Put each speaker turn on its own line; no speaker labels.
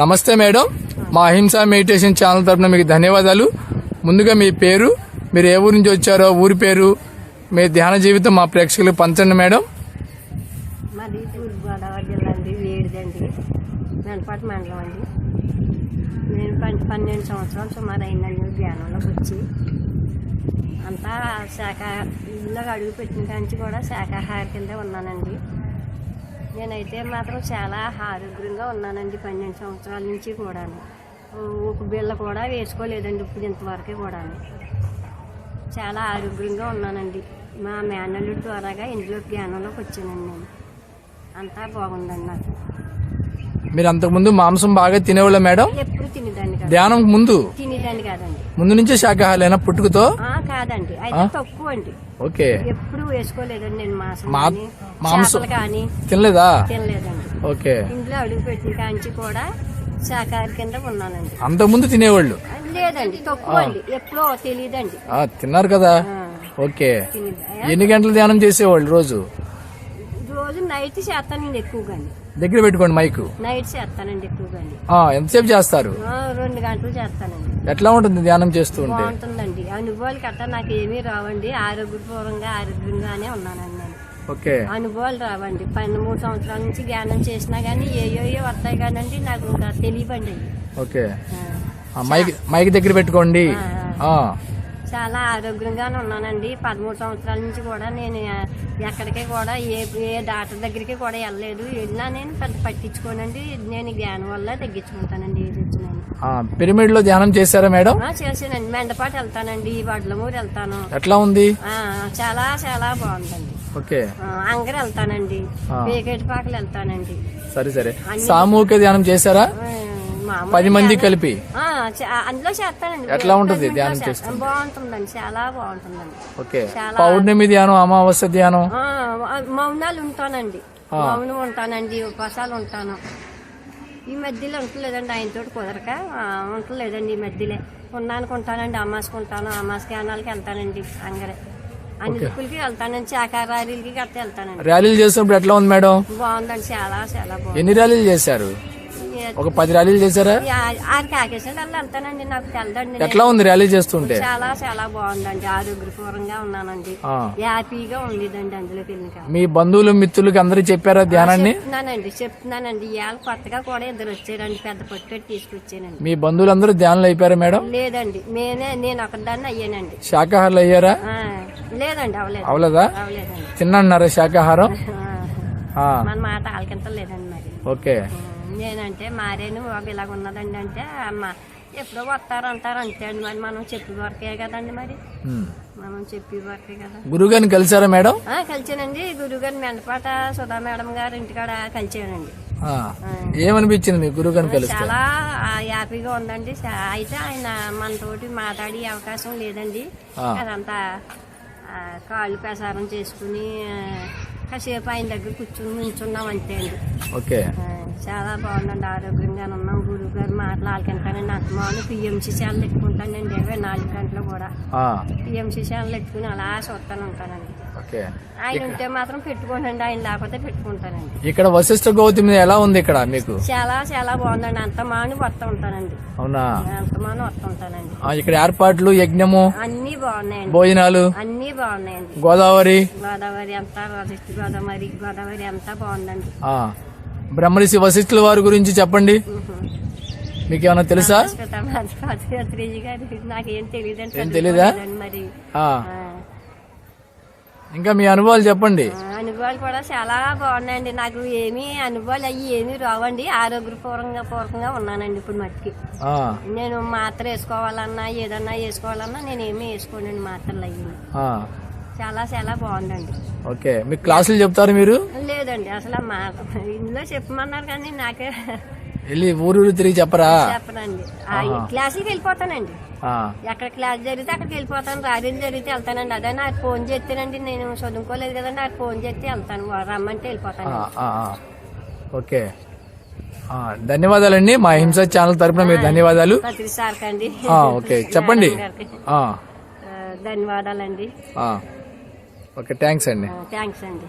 నమస్తే మేడం. మా అహింస మెడిటేషన్ ఛానల్ తరపున మీకు ధన్యవాదాలు. ముందుగా మీ పేరు మీరు ఏ ఊరి నుంచి వచ్చారో ఊరి పేరు మీ ధ్యాన జీవితం మా ప్రేక్షకులకు పంచండి మేడం.
మాది తూర్పుగోదావరి జిల్లా అండి వేడిదండి. వెనపాటి మండలం అండి. నేను పన్నెండు సంవత్సరాలు సుమారు అయిందండి ధ్యానంలోకి వచ్చి. అంతా శాఖ ఇల్లు అడుగు పెట్టిన కాంచి కూడా శాఖాహార కింద ఉన్నానండి. నేనైతే మాత్రం చాలా ఆరోగ్యంగా ఉన్నానండి పన్నెండు సంవత్సరాల నుంచి కూడాను. ఒక బిళ్ళ కూడా వేసుకోలేదండి ఇప్పుడు ఇంతవరకు కూడాను. చాలా ఆరోగ్యంగా ఉన్నానండి. మా మేనల్లుడి ద్వారాగా ఇంట్లో జ్ఞానంలోకి వచ్చానండి నేను. అంతా బాగుందండి నాకు.
మీరు అంతకుముందు మాంసం బాగా తినేవాళ్ళ మేడం?
ఎప్పుడు తినేదాన్ని కాదు.
ధ్యానం ముందు?
తినేదాన్ని కాదండి.
ముందు నుంచే శాకాహారైనా పుట్టుకతో?
ఆ, కాదండి. అయితే తక్కువ అండి
ఓకే.
ఎప్పుడు వేసుకోలేదండి నేను మాంసం
మాంసం-
కానీ.
తినలేదా?
తినలేదండి.
ఓకే.
ఇంట్లో అడుగు పెట్టిన కాంచి కూడా శాకాహారి కింద ఉన్నానండి.
అంతకుముందు తినేవాళ్ళు?
లేదండి తక్కువ అండి. ఎప్పుడో తెలియదండి
ఆ, తిన్నారు కదా? ఓకే. ఎన్ని గంటలు ధ్యానం చేసేవాళ్ళు రోజు?
రోజు నైట్ చేస్తానండి ఎక్కువగాని
దగ్గర పెట్టుకోండి మైకు.
నైట్ చేస్తానండి
ఎంతసేపు చేస్తారు?
రెండు గంటలు చేస్తానండి.
ఎట్లా ఉంటుంది ధ్యానం చేస్తూ ఉంటే?
బాగుంటుందండి. అనుభవాలు గట్టా నాకు ఏమీ రావండి. ఆరోగ్యపూర్వంగా ఆరోగ్యంగానే ఉన్నానండి నేను.
ఓకే.
అనుభవాలు రావండి. పన్నెండు మూడు సంవత్సరాల నుంచి ధ్యానం చేసినా కానీ ఏయో వస్తాయి కానండి నాకు ఇంకా తెలియబండి.
ఓకే. మైక్ మైక్ దగ్గర పెట్టుకోండి. ఆ,
చాలా ఆరోగ్యంగానే ఉన్నానండి. పదమూడు సంవత్సరాల నుంచి కూడా నేను ఎక్కడికి కూడా ఏ ఏ డాక్టర్ దగ్గరికి కూడా వెళ్ళలేదు. వెళ్ళినా నేను పెద్ద పట్టించుకోనండి. నేను జ్ఞానం వల్ల తగ్గించుకుంటానండి. ఏది వచ్చినాను
ఆ, పిరమిడ్లో ధ్యానం చేశారా మేడం?
ఆ, చేసానండి మెండపాటు వెళ్తానండి. వడ్లమూరు వెళ్తాను.
ఎట్లా ఉంది?
ఆ, చాలా చాలా బాగుందండి.
ఓకే.
అంగర వెళ్తానండి.
ఆ.
వేకేటిపాకలు వెళ్తానండి.
సరే సరే. సామూహిక ధ్యానం చేశారా? పది మంది
ధ్యానం-
కలిపి.
అందులో చేస్తానండి
ఎట్లా ఉంటుంది ధ్యానం
చేస్తా-? బాగుంటుందండి. చాలా బాగుంటుందండి.
ఓకే. పౌర్ణమి ధ్యానం అమావాస్య ధ్యానం?
మౌనాలు ఉంటానండి. మౌనం ఉంటానండి ఉపవాసాలు ఉంటాను. ఈ మధ్యలో ఉంటలేదండి ఆయనతోటి కుదరక. ఆ, ఉంటలేదండి ఈ మధ్యలో. ఉన్నానికి ఉంటానండి అమ్మాస్కి ఉంటాను. అమ్మాస్ జ్ఞానాలకి వెళ్తానండి అంగరే. అన్ని దిక్కులకి వెళ్తానండి శాకాహారీలకి గట్ట వెళ్తానండి.
ర్యాలీలు చేసినప్పుడు ఎట్లా ఉంది మేడం?
బాగుందండి చాలా చాలా బాగుంది.
ఎన్ని ర్యాలీలు చేశారు? ఒక పది ర్యాలీలు చేశారా?
ఆడికి వెళ్తానండి నాకు తెలదండి నేను.
ఎట్లా ఉంది ర్యాలీ చేస్తుంటే?
చాలా చాలా బాగుందండి. ఆరోగ్యపూర్వంగా ఉన్నానండి. హ్యాపీగా ఉండేదండి అందులోకి వెళ్ళిన
మీ బంధువులు మిత్రులకి అందరూ చెప్పారా ధ్యానాన్ని?
చెప్తున్నానండి చెప్తున్నానండి. ఇవాళ కొత్తగా కూడా ఇద్దరు వచ్చారండి పెద్ద పొట్టెట్టి తీసుకొచ్చానండి.
మీ బంధువులందరూ ధ్యానంలో అయిపోయారా మేడం?
లేదండి నేనే నేను ఒకదాన్ని అయ్యానండి.
శాకాహారులు అయ్యారా
లేదండి అవలేదు
అవలేదా తిన్నారా శాకాహారం?
మన మాట ఆలకింత లేదండి మరి.
ఓకే.
నేనంటే మారేను బాబు ఇలాగ ఉన్నదండి అంటే అమ్మ ఎప్పుడో వస్తారు అంటారు అంతే అండి మరి మనం చెప్పి వరకే కదండి మరి. మనం చెప్పి వరకే కదా.
గురుగారిని కలిసారా మేడం?
ఆ, కలిచానండి. గురుగారు మెండపాట సుధా మేడం గారు ఇంటికాడ కలిచానండి.
ఆ, ఏమనిపించింది మీ గురుగారిని కలిస్తే?
చాలా ఆ, హ్యాపీగా ఉందండి. అయితే ఆయన మనతోటి మాట్లాడే అవకాశం లేదండి. అదంతా కాళ్ళు ప్రసారం చేసుకుని కాసేపు ఆయన దగ్గర కూర్చుని నుంచున్నాం అంతే అండి.
ఓకే.
చాలా బాగుందండి ఆరోగ్యంగా ఉన్నాం. గురువు గారు మాట్లాడుకుంటానండి అంత మామూలు పిఎంసీ ఛానల్ ఎట్టుకుంటానండి ఇరవై నాలుగు గంటలు కూడా పిఎంసీ ఛానల్ ఎట్టుకుని అలా చూస్తాను ఉంటానండి ఆయన ఉంటే మాత్రం పెట్టుకోనండి ఆయన లేకపోతే పెట్టుకుంటానండి.
ఇక్కడ వశిష్ఠ గౌతమి ఎలా ఉంది ఇక్కడ మీకు?
చాలా చాలా బాగుందండి. అంత మాను వస్తూ ఉంటానండి.
అవునా?
అంత మాను వస్తూ ఉంటానండి.
ఇక్కడ ఏర్పాట్లు యజ్ఞము
అన్నీ బాగున్నాయండి.
భోజనాలు
అన్నీ బాగున్నాయండి.
గోదావరి.
గోదావరి అంతా వశిష్ఠ గోదావరి గోదావరి అంతా బాగుందండి.
బ్రహ్మరిషి వశిష్ఠుల వారి గురించి చెప్పండి. మీకు ఏమైనా తెలుసా? ఏం తెలీదా? ఇంకా మీ అనుభవాలు చెప్పండి.
అనుభవాలు కూడా చాలా బాగున్నాయండి. నాకు ఏమీ అనుభవాలు అయ్యి ఏమీ రావండి. ఆరోగ్యపూర్వంగా పూర్వకంగా ఉన్నానండి ఇప్పుడు మట్టికి. నేను మాత్ర వేసుకోవాలన్నా ఏదన్నా వేసుకోవాలన్నా నేను ఏమీ వేసుకోనండి మాత్రలు అయ్యి. చాలా చాలా బాగుందండి.
ఓకే మీకు క్లాసులు చెప్తారు మీరు?
లేదండి అసలు మా ఇందులో చెప్పమన్నారు కానీ నాకే
వెళ్ళి ఊరు తిరిగి చెప్పరా?
చెప్పనండి. క్లాసులకి వెళ్ళిపోతానండి. ఎక్కడ క్లాస్ జరిగితే అక్కడికి వెళ్ళిపోతాను రాజీలు జరిగితే వెళ్తానండి. అదే నాకు ఫోన్ చేస్తేనండి నేను చదువుకోలేదు కదండి నాకు ఫోన్ చేస్తే వెళ్తాను రమ్మంటే వెళ్ళిపోతాను.
ఓకే. ధన్యవాదాలండి. మా హింస ఛానల్ తరపున మీరు ధన్యవాదాలు. ఓకే. చెప్పండి.
ధన్యవాదాలండి.
ఓకే థ్యాంక్స్ అండి.
థ్యాంక్స్ అండి.